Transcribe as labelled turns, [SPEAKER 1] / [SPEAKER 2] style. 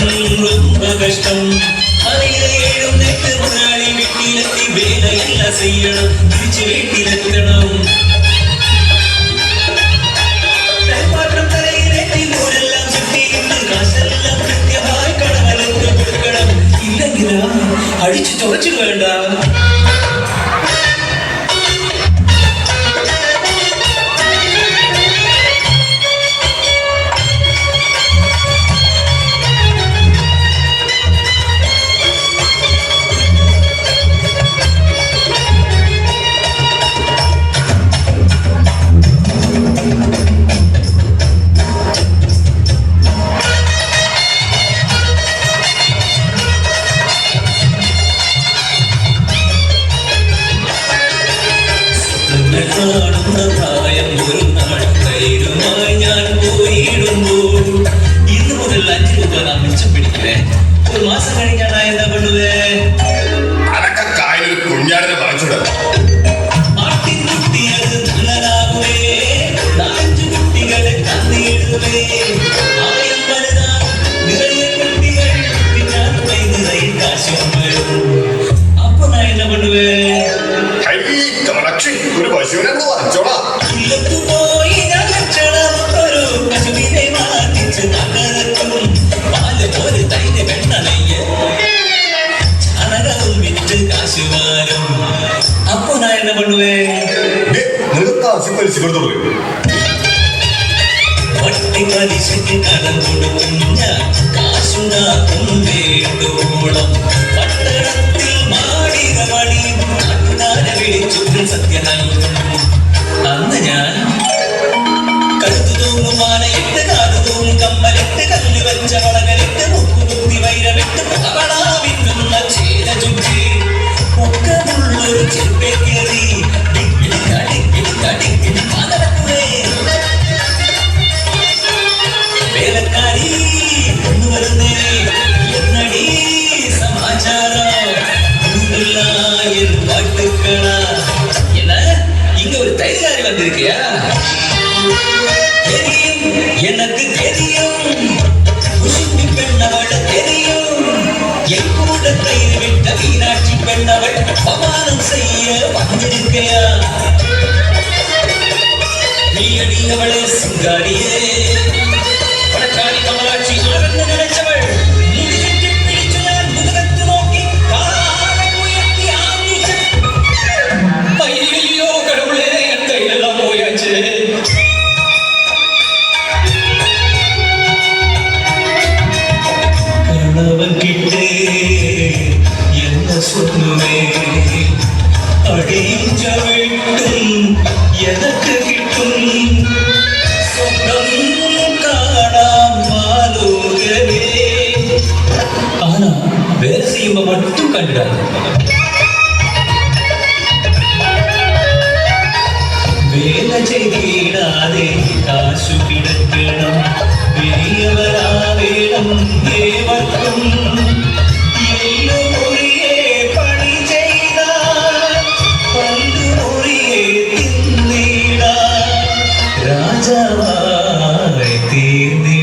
[SPEAKER 1] ரொம்ப கஷ்டம் அலையில ஏழும் நெட்டு முன்னாடி வெட்டிலத்தி வேலையெல்லாம் செய்யணும் பிரிச்சு வீட்டிலத்தணும் தன்மாற்றம் தலையிலேற்றி ஊரெல்லாம் சுற்றி നാൾ ധൈര്യമായി ഞാൻ പോയിടുമ്പോൾ ഇന്ന് മുതൽ അഞ്ച് രൂപ നാം മിച്ചം പിടിക്കണേ. ഒരു മാസം കഴിഞ്ഞാണ് എന്താ കൊണ്ടുവേ
[SPEAKER 2] അതൊക്കെ കായലൊരു കുഞ്ഞാടിനെ വാങ്ങിച്ചൂടെ
[SPEAKER 1] ആട്ടിൻകുട്ടി അത് നല്ലതാകുവേ. നാലഞ്ച് കുട്ടികളെ ആയിരം വലുതാ നിറയെ കുട്ടികൾ. പിന്നാലെ നിറയെ കാശും വരും അപ്പൊ ഞാൻ എന്താ കൊണ്ടുവേ
[SPEAKER 2] ഹൈ കമലക്ഷി മണ്ണുവേ നിങ്ങൾക്ക് ആവശ്യം പലിശ കൊടുത്തുള്ളൂ
[SPEAKER 1] വട്ടി പലിശക്ക് കടം കൊടുക്കും ഞാൻ. കാശുണ്ടാക്കും വേണ്ടോളം. പട്ടണത്തിൽ മാടിക മണി സത്യ നൽകും അന്ന് ഞാൻ வந்திருக்கியா? தெரியும் எனக்கு தெரியும். குசும்பி பெண்ணவள தெரியும். என் கூட தயிர் விட்ட மீனாட்சி பெண்ணவள் அவமானம் செய்ய வந்திருக்கையா? நீ அடியவளே சிங்காரியே. പ്രതീക്ഷ വെട്ടും എനക്ക് കിട്ടും. സ്വന്തം കാണാം മാലോകമേ ആന വേറെ ചെയ്യുമ്പോൾ മറ്റും കണ്ടിടാതെ വേല ചെയ്തിടാതെ കാശു കിടക്കണം. വലിയവരാ വേണം ഏവർക്കും. যাওয়ায় তিনি